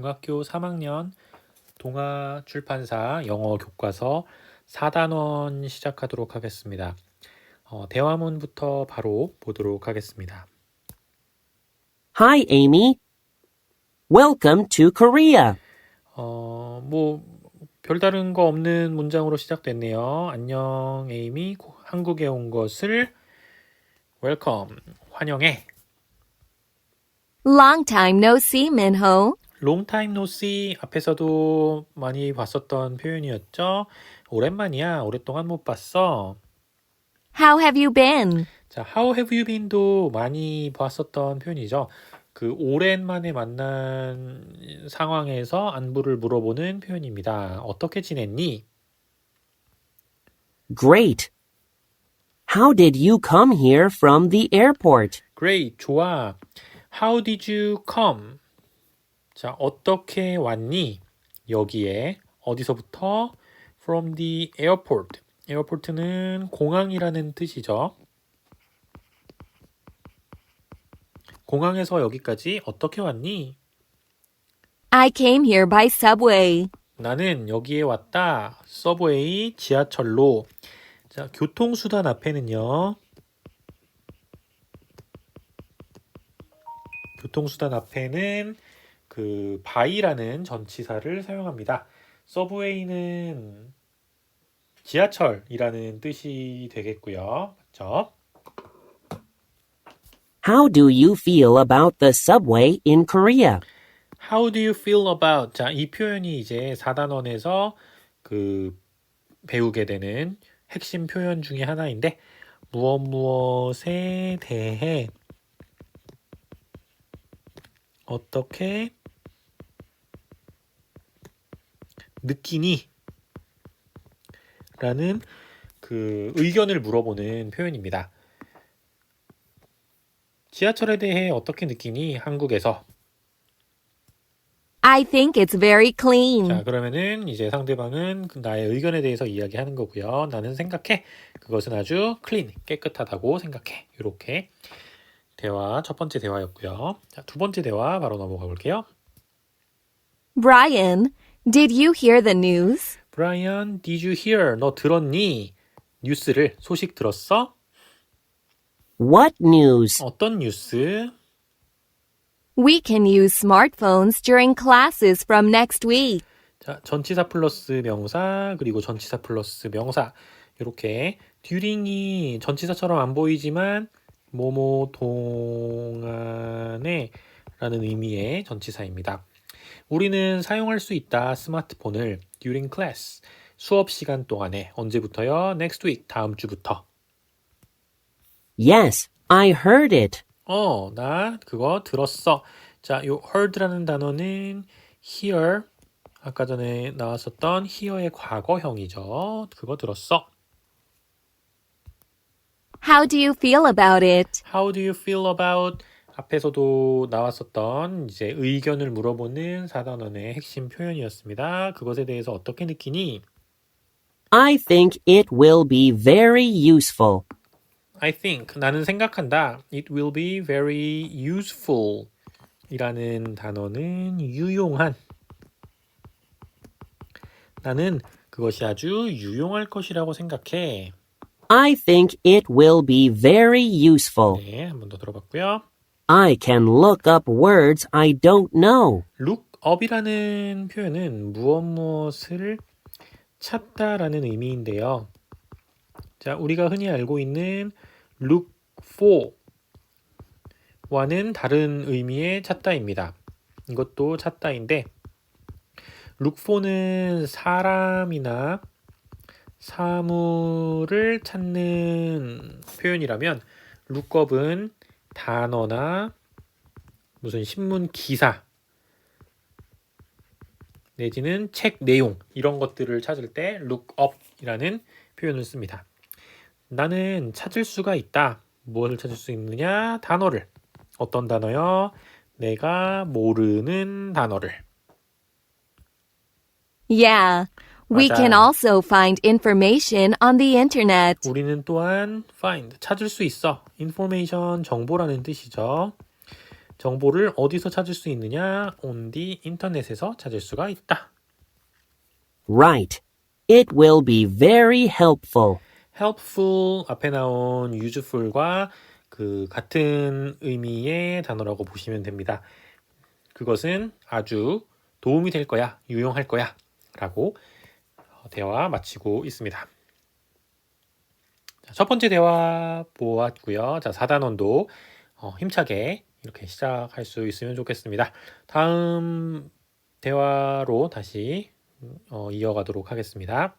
중학교 3학년 동아 출판사 영어 교과서 4단원 시작하도록 하겠습니다. 어, 대화문부터 바로 보도록 하겠습니다. Hi, Amy. Welcome to Korea. 어, 뭐 별다른 거 없는 문장으로 시작됐네요. 안녕, 에이미. 고- 한국에 온 것을 웰컴, 환영해. Long time no see, Minho. Long time no see 앞에서도 많이 봤었던 표현이었죠. 오랜만이야. 오랫동안 못 봤어. How have you been? 자, how have you been도 많이 봤었던 표현이죠. 그 오랜만에 만난 상황에서 안부를 물어보는 표현입니다. 어떻게 지냈니? Great. How did you come here from the airport? Great, 좋아. How did you come? 자, 어떻게 왔니? 여기에 어디서부터? From the airport. 에어포트는 공항이라는 뜻이죠. 공항에서 여기까지 어떻게 왔니? I came here by subway. 나는 여기에 왔다. 서브웨이 지하철로. 자, 교통수단 앞에는요. 교통수단 앞에는 그 바이라는 전치사를 사용합니다. 서브웨이는 지하철이라는 뜻이 되겠고요. 맞죠? How do you feel about the subway in Korea? How do you feel about? 자, 이 표현이 이제 4단원에서 그 배우게 되는 핵심 표현 중에 하나인데 무엇 무엇에 대해 어떻게 느끼니? 라는 그 의견을 물어보는 표현입니다. 지하철에 대해 어떻게 느끼니? 한국에서 I think it's very clean. 자, 그러면은 이제 상대방은 그 나의 의견에 대해서 이야기하는 거고요. 나는 생각해. 그것은 아주 클린, 깨끗하다고 생각해. 이렇게 대화 첫 번째 대화였고요. 자, 두 번째 대화 바로 넘어가 볼게요. Brian, did you hear the news? 브라이언, did you hear? 너 들었니? 뉴스를 소식 들었어? What news? 어떤 뉴스? We can use smartphones during classes from next week. 자, 전치사 플러스 명사 그리고 전치사 플러스 명사 이렇게 듀링이 전치사처럼 안 보이지만 뭐뭐 동안에 라는 의미의 전치사입니다. 우리는 사용할 수 있다 스마트폰을 during class 수업 시간 동안에 언제부터요? next week 다음 주부터. Yes, I heard it. 어, 나 그거 들었어. 자, 요 heard라는 단어는 hear 아까 전에 나왔었던 hear의 과거형이죠. 그거 들었어. How do you feel about it? How do you feel about 앞에서도 나왔었던 이제 의견을 물어보는 사단원의 핵심 표현이었습니다. 그것에 대해서 어떻게 느끼니? I think it will be very useful. I think 나는 생각한다. It will be very useful 이라는 단어는 유용한 나는 그것이 아주 유용할 것이라고 생각해. I think it will be very useful. 네, 한 번 더 들어봤고요. I can look up words I don't know. look up이라는 표현은 무엇 무엇을 찾다라는 의미인데요. 자, 우리가 흔히 알고 있는 look for 와는 다른 의미의 찾다입니다. 이것도 찾다인데 look for는 사람이나 사물을 찾는 표현이라면 look up은 단어나 무슨 신문 기사 내지는 책 내용 이런 것들을 찾을 때 look up이라는 표현을 씁니다. 나는 찾을 수가 있다. 무엇을 찾을 수 있느냐? 단어를. 어떤 단어요? 내가 모르는 단어를. Yeah. We 맞아. can also find information on the internet. 우리는 또한 find 찾을 수 있어. information 정보라는 뜻이죠. 정보를 어디서 찾을 수 있느냐? on the 인터넷에서 찾을 수가 있다. Right. It will be very helpful. helpful 앞에 나온 useful과 그 같은 의미의 단어라고 보시면 됩니다. 그것은 아주 도움이 될 거야, 유용할 거야 라고 어, 대화 마치고 있습니다. 자, 첫 번째 대화 보았고요. 자, 4단원도 어, 힘차게 이렇게 시작할 수 있으면 좋겠습니다. 다음 대화로 다시 어, 이어가도록 하겠습니다.